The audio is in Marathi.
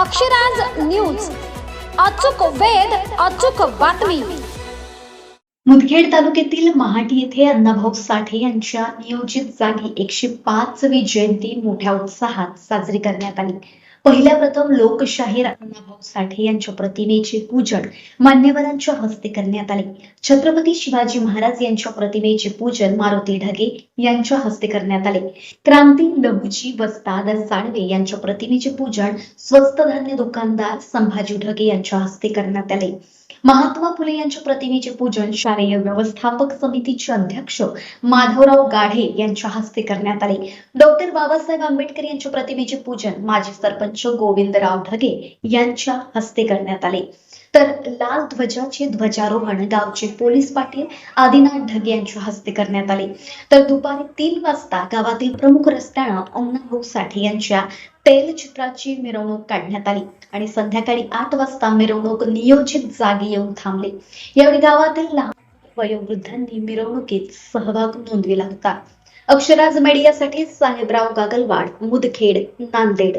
अक्षराज न्यूज. अचूक वेध अचूक बातमी. मुदखेड तालुक्यातील महाटी येथे अण्णाभाऊ साठे यांच्या नियोजित जागी एकशे पाचवी जयंती मोठ्या उत्साहात साजरी करण्यात आली. पहिल्या प्रथम लोकशाहीर अण्णाभाऊ साठे यांच्या प्रतिमेचे पूजन मान्यवरांच्या हस्ते करण्यात आले. छत्रपती शिवाजी महाराज यांच्या प्रतिमेचे पूजन मारुती ढगे यांच्या हस्ते करण्यात आले. क्रांती लघुजी वस्ताद साळवे यांच्या प्रतिमेचे पूजन स्वस्त धान्य दुकानदार संभाजी ढगे यांच्या हस्ते करण्यात आले. महात्मा फुले यांच्या प्रतिमेचे पूजन शालेय व्यवस्थापक समितीचे अध्यक्ष माधवराव गाढे यांच्या हस्ते करण्यात आले. डॉक्टर बाबासाहेब आंबेडकर यांच्या प्रतिमेचे पूजन माजी सरपंच गोविंदराव ढगे यांच्या हस्ते करण्यात आले. तर लाल ध्वजाचे ध्वजारोहण गावचे पोलीस पाटील आदिनाथ ढगे यांच्या हस्ते करण्यात आले. तर दुपारी तीन वाजता गावातील प्रमुख रस्त्यानं अण्णाभाऊ साठे यांच्या तैलचित्राची मिरवणूक काढण्यात आली आणि संध्याकाळी आठ वाजता मिरवणूक नियोजित जागी येऊन थांबली. यावेळी गावातील लहान वयोवृद्धांनी मिरवणुकीत सहभाग नोंदविला होता. अक्षराज मीडियासाठी साहेबराव गागलवाड मुदखेड नांदेड.